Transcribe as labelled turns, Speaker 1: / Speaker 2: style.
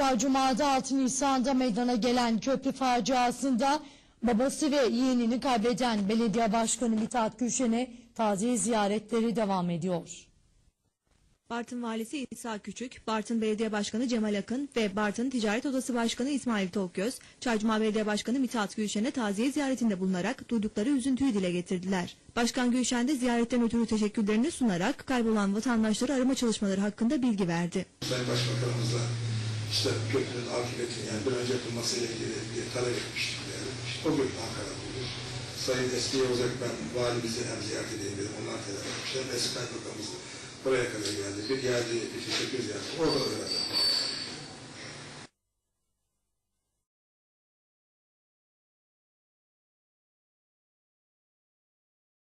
Speaker 1: Çarcuma'da 6 Nisan'da meydana gelen köprü faciasında babası ve yeğenini kaybeden belediye başkanı Mithat Gülşen'e taziye ziyaretleri devam ediyor.
Speaker 2: Bartın Valisi İsa Küçük, Bartın Belediye Başkanı Cemal Akın ve Bartın Ticaret Odası Başkanı İsmail Tokgöz, Çarşıma Belediye Başkanı Mithat Gülşen'e taziye ziyaretinde bulunarak duydukları üzüntüyü dile getirdiler. Başkan Gülşen de ziyaretten ötürü teşekkürlerini sunarak kaybolan vatandaşları arama çalışmaları hakkında bilgi verdi.
Speaker 3: Sayın Başbakanımızla işte köprünün akıbetini yani bir önce yapılmasıyla ilgili bir talep etmiştik. Yani. İşte o gün Ankara'da bulduk. Sayın Eski Yavuz Ekben valimizi hem ziyaret edeyim dedim. Onlar telefon etmişler. Eski Kaymakamımız buraya kadar geldi. Bir geldi, bir teşekkür ziyareti. Orada.